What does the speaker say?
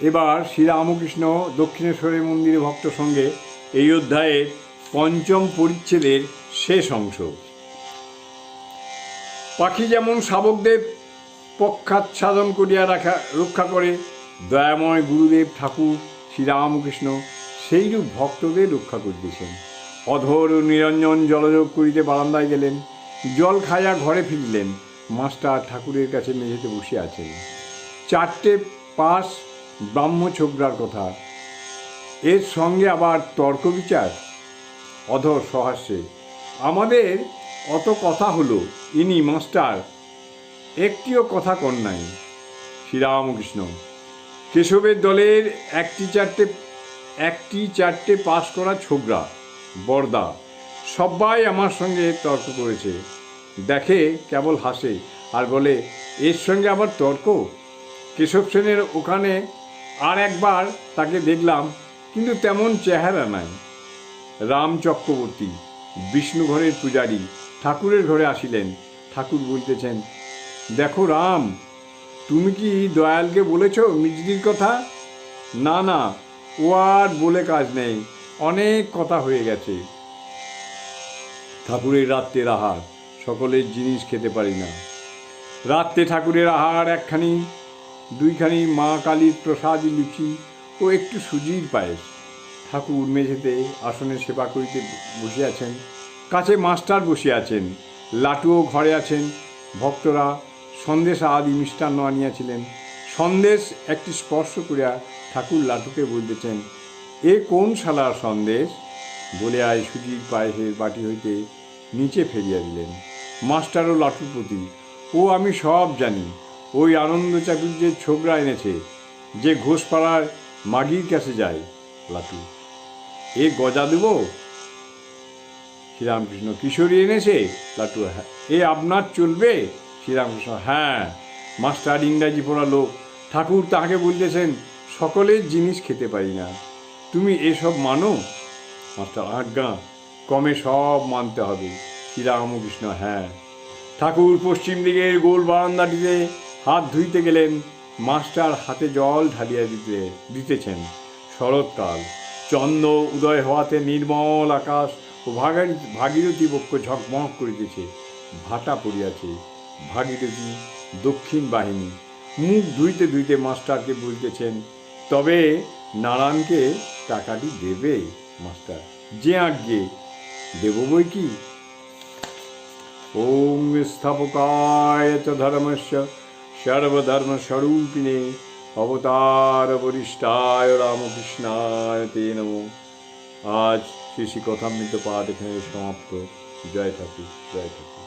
এবার শ্রীরামকৃষ্ণ দক্ষিণেশ্বরের মন্দিরে ভক্ত সঙ্গে এই অধ্যায়ের পঞ্চম পরিচ্ছেদের শেষ অংশ। পাখি যেমন শাবকদের পক্ষাচ্ছাদন করিয়া রাখা, রক্ষা করে, দয়াময় গুরুদেব ঠাকুর শ্রীরামকৃষ্ণ সেইরূপ ভক্তদের রক্ষা করিতেছেন। অধর ও নিরঞ্জন জলযোগ করিতে বারান্দায় গেলেন, জল খাইয়া ঘরে ফিরলেন, মাস্টার ঠাকুরের কাছে মেঝেতে বসে আছেন। চারটে পাশ ব্রাহ্মছোবরার কথা। এর সঙ্গে আবার তর্ক বিচার অধর সহাস্যে আমাদের অত কথা হলো, ইনি মাস্টার। একটিও কথা কন নাই। শ্রীরামকৃষ্ণ, কেশবের দলের একটি চারটে একটি চারটে পাশ করা ছোবরা বর্দা সবাই আমার সঙ্গে তর্ক করেছে। দেখে কেবল হাসে, আর বলে, এর সঙ্গে আবার তর্ক? কেশব সেনের ওখানে আর একবার তাকে দেখলাম, কিন্তু তেমন চেহারা নাই। রাম চক্রবর্তী, বিষ্ণু ঘরের পূজারী, ঠাকুরের ঘরে আসিলেন। ঠাকুর বলতেছেন, দেখো রাম, তুমি কি দয়ালকে বলেছ মিজদির কথা? না না, ও আর বলে কাজ নেই, অনেক কথা হয়ে গেছে। ঠাকুরের রাত্রের আহার, সকলের জিনিস খেতে পারি না। রাত্রে ঠাকুরের আহার একখানি দুইখানি মা কালীর প্রসাদী লুচি ও একটু সুজির পায়েস। ঠাকুর মেঝেতে আসনে সেবা করিতে বসিয়াছেন কাছে মাস্টার বসিয়াছেন লাটুও ঘরে আছেন। ভক্তরা সন্দেশ আদি মিষ্টান্ন আনিয়াছিলেন। সন্দেশ একটি স্পর্শ করিয়া ঠাকুর লাটুকে বলতেছেন, এ কোন শালার সন্দেশ? বলে আয় সুজির পায়েসের বাটি হইতে নিচে ফেলিয়া দিলেন। মাস্টার ও লাটুর প্রতি, ও আমি সব জানি। ওই আনন্দ চাটুর্যের ছোকরা এনেছে। যে ঘোষপাড়ার মাগির কাছে যায়, লাটু। এ গজা দেব? শ্রীরামকৃষ্ণ, কিশোরী এনেছে? লাটু হ্যাঁ। এ আপনার চলবে? শ্রীরামকৃষ্ণ হ্যাঁ। মাস্টার ইংরাজি পড়া লোক। ঠাকুর তাহাকে বলতেছেন, সকলের জিনিস খেতে পারি না। তুমি এসব মানো? মাস্টার, আজ্ঞা, কমে সব মানতে হবে। শ্রীরামকৃষ্ণ হ্যাঁ। ঠাকুর পশ্চিম দিকের গোল বারান্দাটিতে হাত ধুইতে গেলেন, মাস্টার হাতে জল ঢালিয়া দিতে, দিতেছেন। শরৎকাল। চন্দ্র উদয় হওয়াতে নির্মল আকাশ ও ভাগীরথী বক্ষ ঝকমক করিতেছে। ভাটা পড়িয়াছে। ভাগীরথী, দক্ষিণ বাহিনী, মুখ ধুইতে ধুইতে মাস্টারকে বলতেছেন, তবে নারায়ণকে টাকাটি দেবে, মাস্টার। যে আজ্ঞে, দেব বই কি? ওম স্থাপকায় ধর্মস্য সর্বধর্মস্বরূপিণে অবতার বরিষ্ঠায় রামকৃষ্ণায় তে নমো। আজ শ্রী শ্রী কথামৃত পাঠ এখানে সমাপ্ত। জয় ঠাকুর জয় ঠাকুর।